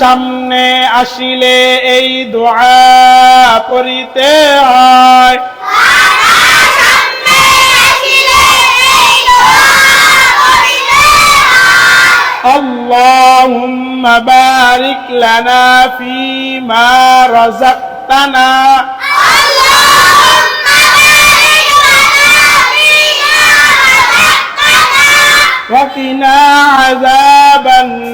সামনে আসিলে এই দোয়া করিতে হয় اللهم بارك لنا فيما رزقتنا وقنا عذاب النار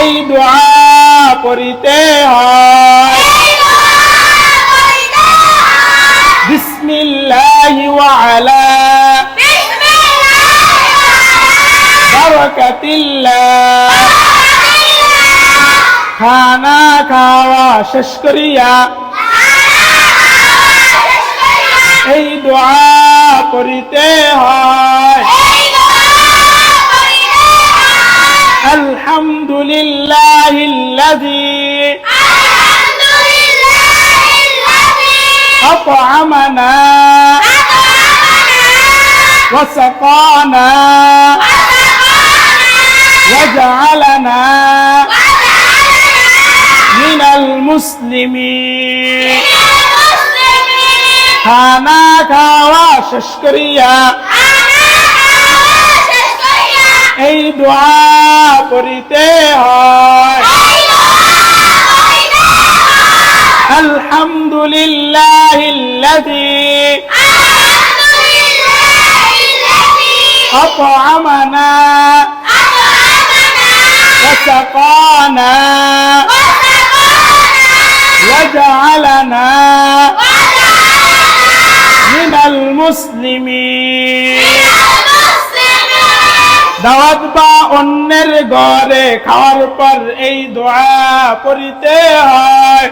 এই দোয়া পড়িতে হয়। বিসমিল্লাহ ওয়ালা বারাকাতিল্লাহ। খানা খাওয়া শেষ করিয়া এই দোয়া করিতে হয়। الحمد لله الذي الحمد لله الذي أطعمنا أطعمنا وسقانا وجعلنا من المسلمين. खाना खावा शस्करिया এই দোয়া করিতে হয় আলহামদুলিল্লাহ أطعمنا وسقانا وجعلنا من المسلمين দাওয়াত বা অন্যের ঘরে খাওয়ার পর এই দোয়া পড়িতে হয়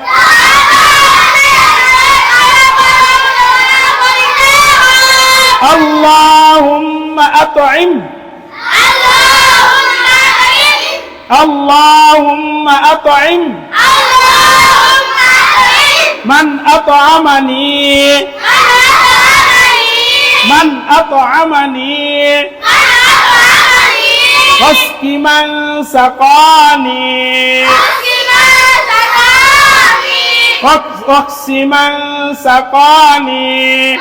اللهم أطعم اللهم أطعم من أطعمني من أطعمني واسق من سقاني واقص من سقاني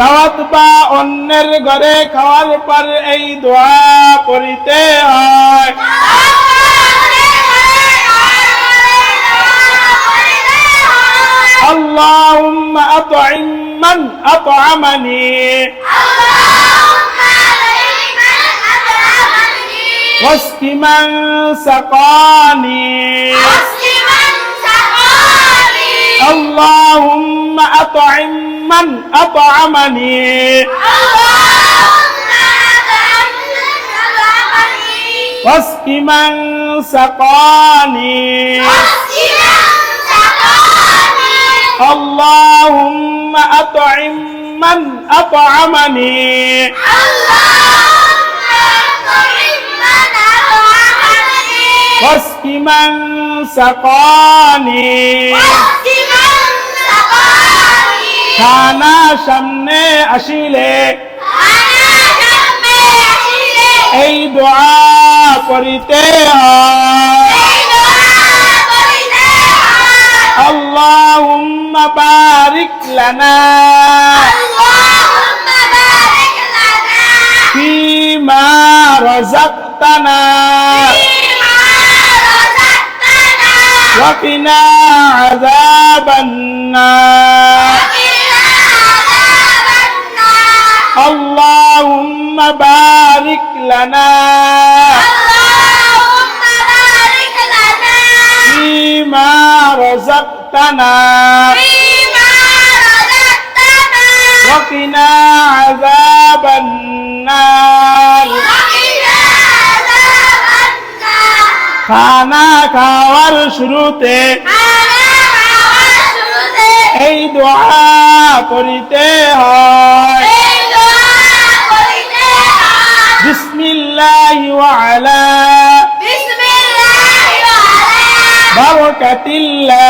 দাওয়াত বা অন্যের ঘরে খাওয়ার পর এই দোয়া করিতে হয় اللهم أطعم من أطعمني واسق من سقاني اللهم أطعم من أطعمني واسق من سقاني اللهم أطعم من أطعمني واسق من سقاني খানা সামনে আসিলে এই দোয়া করিতে اللهم بارك لنا فيما رزقتنا وقنا عذاب النار. اللهم بارك لنا اللهم بارك لنا فيما رزقتنا فيما رزقتنا. وقنا عذاب النار. খানা খাওয়ার শুরুতে এই দোয়া করিতে হয়। বিসমিল্লাহ ওয়ালা বিসমিল্লাহি বারকাতিল্লাহ।